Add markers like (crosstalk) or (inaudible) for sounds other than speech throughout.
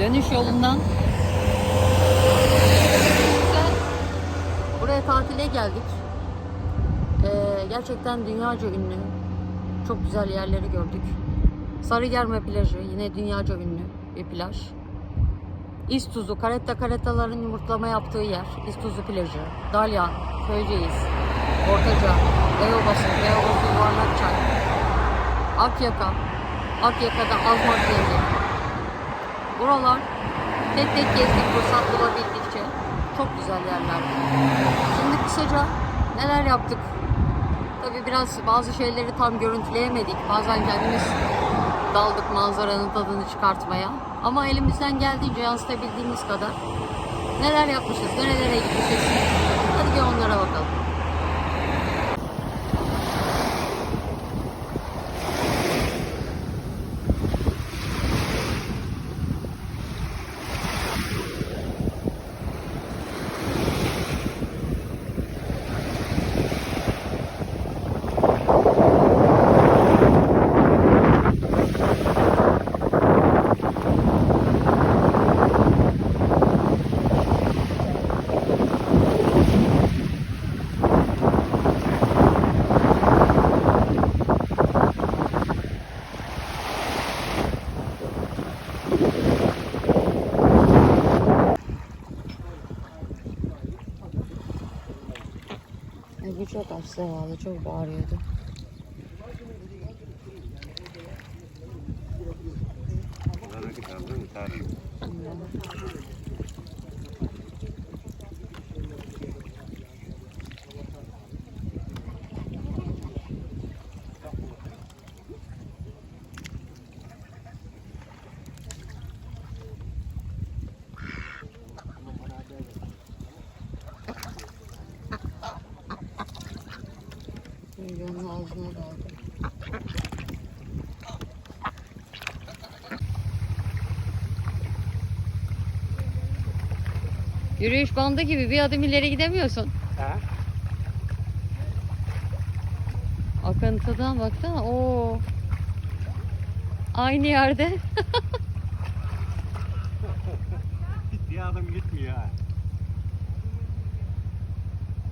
Dönüş yolundan buraya tatile geldik. Ee, gerçekten dünyaca ünlü. Çok güzel yerleri gördük. Sarıgerme plajı yine dünyaca ünlü bir plaj. İztuzu, karetta karettaların yumurtlama yaptığı yer. İztuzu plajı, Dalyan, Köyceğiz, Ortaca, Beyobası, Beyobası Yuvarlakçay, Akyaka, Akyaka'da Azmak Yeri. Buralar tek tek gezdik fırsat bulabildikçe. Çok güzel yerlerdi. Şimdi kısaca neler yaptık? Tabii biraz bazı şeyleri tam görüntüleyemedik. Bazen kendimiz daldık manzaranın tadını çıkartmaya. Ama elimizden geldiğince yansıtabildiğimiz kadar neler yapmışız, nerelere gitmişiz. Hadi bir onlara bakalım. Çok zavallı, çok bağırıyordu. Şimdi onun ağzına daldı. Yürüyüş bandı gibi bir adım ileri gidemiyorsun. Ha? Akıntıdan baksana. Oo. Aynı yerde. (laughs) Bir adım gitmiyor.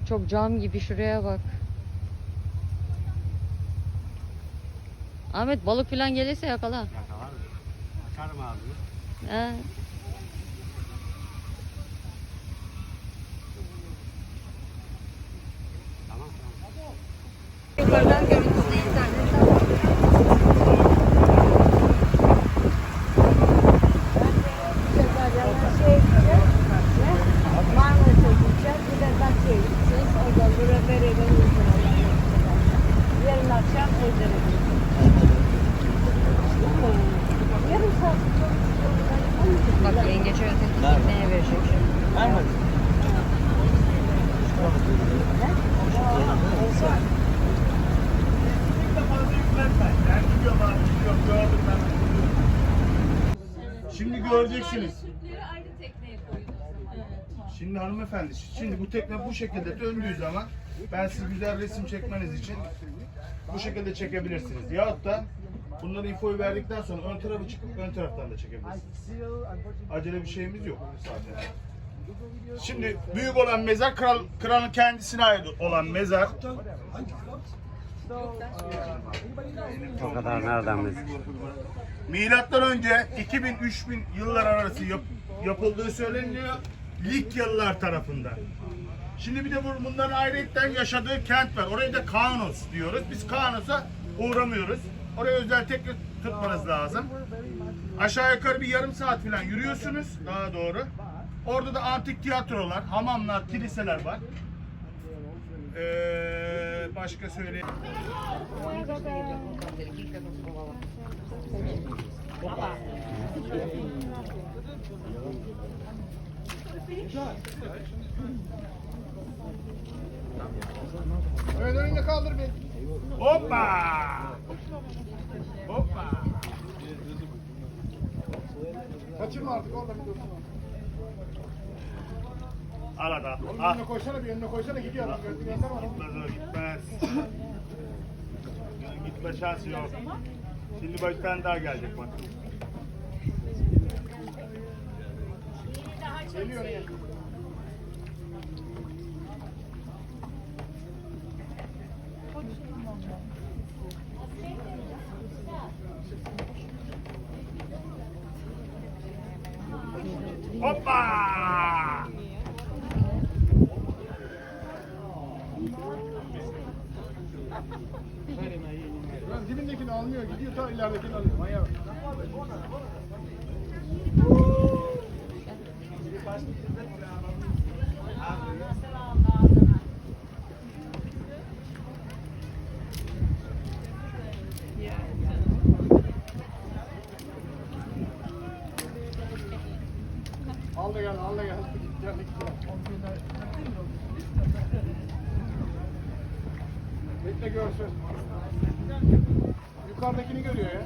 Çok cam gibi şuraya bak. Ahmet balık falan gelirse yakala. Yakalar mı? Açarım ağzını. He. Tamam tamam. Yukarıdan görüntüsü internetten. Göreceksiniz. Şimdi hanımefendi, şimdi bu tekne bu şekilde döndüğü zaman ben siz güzel resim çekmeniz için bu şekilde çekebilirsiniz. Yahut da bunları infoyu verdikten sonra ön tarafı çıkıp ön taraftan da çekebilirsiniz. Acele bir şeyimiz yok zaten. Şimdi büyük olan mezar kral, kralın kendisine ait olan mezar. O kadar nereden biz? Milattan önce 2000-3000 yıllar arası yap- yapıldığı söyleniyor Likyalılar tarafından. Şimdi bir de bu- bunların ayrıyetten yaşadığı kent var. Orayı da Kaunos diyoruz. Biz Kaunos'a uğramıyoruz. Oraya özel tekne tutmanız lazım. Aşağı yukarı bir yarım saat falan yürüyorsunuz daha doğru. Orada da antik tiyatrolar, hamamlar, kiliseler var. Ee, başka söyleyeyim. Evet önünü kaldır bir. Hoppa! Hoppa! Kaçırma artık orada bir dursun. Al adam. Oğlum Al. Ah. önüne koysana bir önüne koysana gidiyor adam. Gitmez o gitmez. Gitme şansı yok. Şimdi bak bir tane daha gelecek bak. Geliyor ya. Hoppa! Dibindekini almıyor gidiyor ta ileridekini alıyor. Manyak. Al da gel, al da gel. Gel, gel. Bekle görsün. Yukarıdakini görüyor ya.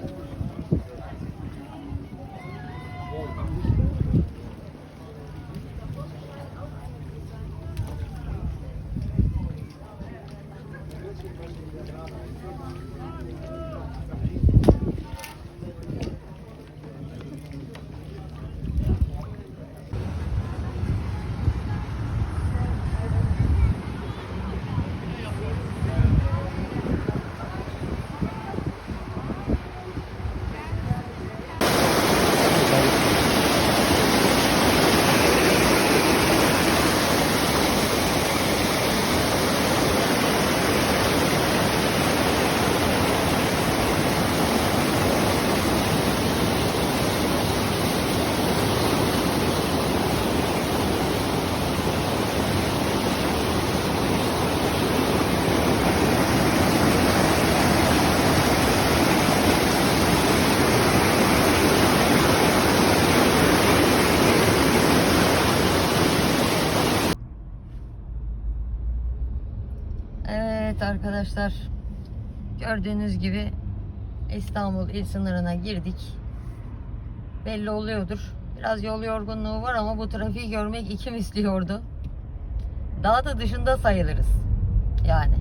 Evet arkadaşlar. Gördüğünüz gibi İstanbul il sınırına girdik. Belli oluyordur. Biraz yol yorgunluğu var ama bu trafiği görmek iki misliyordu. Daha da dışında sayılırız. Yani.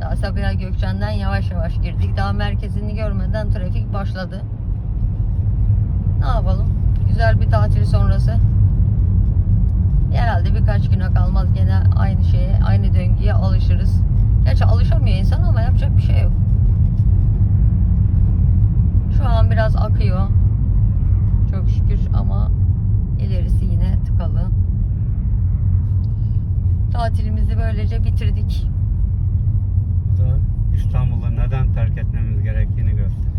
Daha Sabiha Gökçen'den yavaş yavaş girdik. Daha merkezini görmeden trafik başladı. Ne yapalım? Güzel bir tatil sonrası. Herhalde birkaç güne kalmaz gene aynı şeye, aynı döngüye alışırız. Gerçi alışamıyor insan ama yapacak bir şey yok. Şu an biraz akıyor. Çok şükür ama ilerisi yine tıkalı. Tatilimizi böylece bitirdik. İstanbul'u neden terk etmemiz gerektiğini gösteriyor.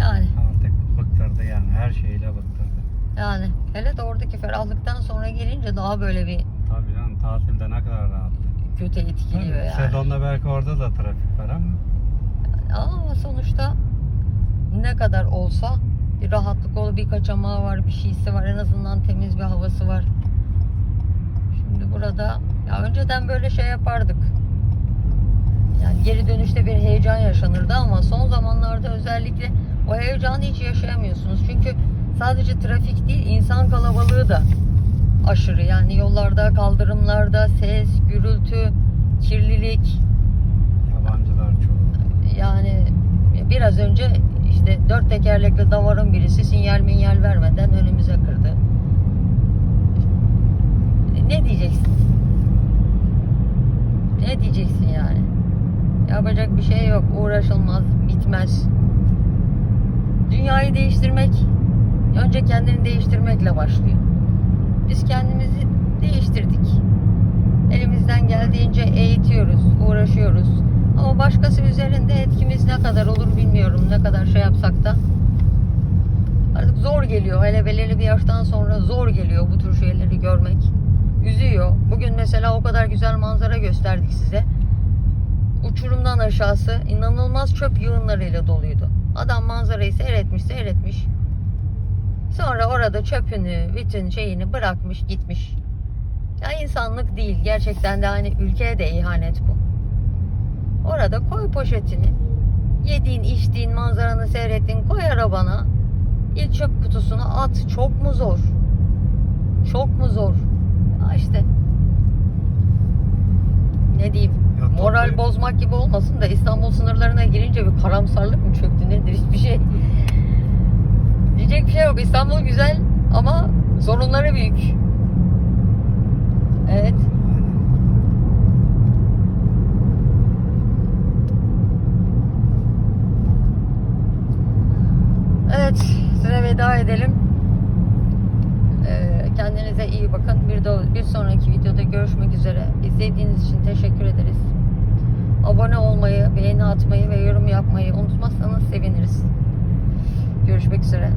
Yani Artık bıktırdı yani her şeyle bıktırdı. yani hele de oradaki ferahlıktan sonra gelince daha böyle bir Tabii canım tatilde ne kadar rahat. Kötü etkiliyor yani. Sezonda belki orada da trafik var ama Ama sonuçta ne kadar olsa bir rahatlık ol, bir kaçamağı var, bir şeysi var. En azından temiz bir havası var. Şimdi burada ya önceden böyle şey yapardık. Yani geri dönüşte bir heyecan yaşanırdı ama son zamanlarda özellikle o heyecanı hiç yaşayamıyorsunuz. Çünkü sadece trafik değil, insan kalabalığı da aşırı. Yani yollarda, kaldırımlarda ses, gürültü, kirlilik, yabancılar çoğu. yani biraz önce işte dört tekerlekli davarın birisi sinyal minyal vermeden önümüze kırdı. Ne diyeceksin? Ne diyeceksin yani? Yapacak bir şey yok. Uğraşılmaz, bitmez. Dünyayı değiştirmek önce kendini değiştirmekle başlıyor. Biz kendimizi değiştirdik. Elimizden geldiğince eğitiyoruz, uğraşıyoruz. Ama başkası üzerinde etkimiz ne kadar olur bilmiyorum. Ne kadar şey yapsak da. Artık zor geliyor. Hele belirli bir yaştan sonra zor geliyor bu tür şeyleri görmek. Üzüyor. Bugün mesela o kadar güzel manzara gösterdik size. Uçurumdan aşağısı inanılmaz çöp yığınlarıyla doluydu. Adam manzarayı seyretmiş seyretmiş. Sonra orada çöpünü, bütün şeyini bırakmış gitmiş. Ya insanlık değil. Gerçekten de hani ülkeye de ihanet bu. Orada koy poşetini. Yediğin, içtiğin, manzaranı seyrettin. Koy arabana. İlk çöp kutusuna at. Çok mu zor? Çok mu zor? Ya işte. Ne diyeyim? Ya Moral bozmak gibi olmasın da İstanbul sınırlarına girince bir karamsarlık mı çöktü nedir hiçbir şey. (laughs) Diyecek bir şey yok. İstanbul güzel ama Sorunları büyük. Evet. Evet, size veda edelim. Ee, kendinize iyi bakın. Bir, de, bir sonraki videoda görüşmek üzere. İzlediğiniz için teşekkür ederiz. Abone olmayı, beğeni atmayı ve yorum yapmayı unutmazsanız seviniriz. Görüşmek üzere.